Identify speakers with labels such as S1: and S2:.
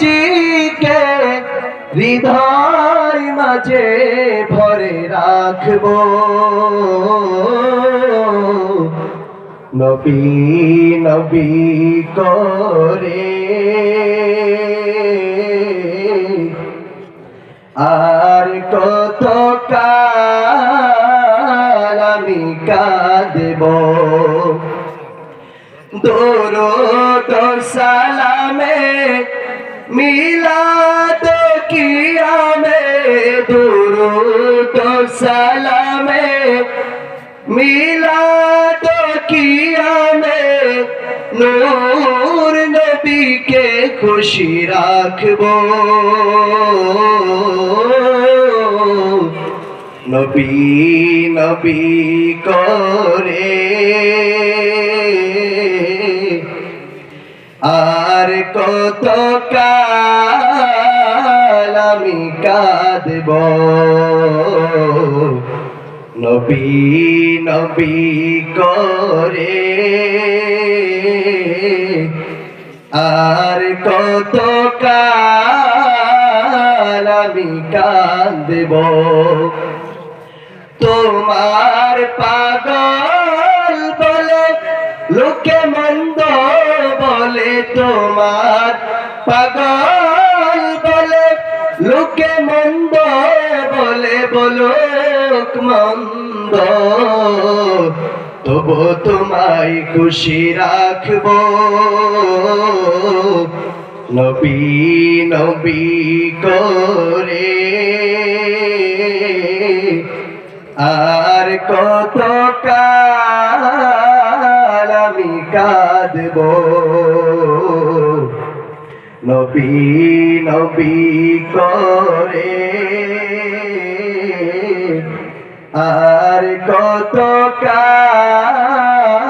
S1: নবীজিকে হৃদয় মাঝে ভরে রাখব। নবী নবী করে। আর কত কাল আমি কাঁদব। দরুদ সালামে মিলাদ কিয়ামে দরুদ সালামে মিলাদ কিয়ামে নূর নবীকে খুশি রাখব। নবী নবী করে আর কত কাল আমি কাঁদব। নবী নবী করে আর কত কাল আমি কাঁদব। তোমার পাগল বলে লোকে বলে তোমার পাগল বলে, লোকে মন্দ বলে বলো মন্দ। তবু তোমায় খুশি রাখব। নবী নবী করে। আর কত কাল আমি কাঁদব। নবী নবী করে। আর কত কাল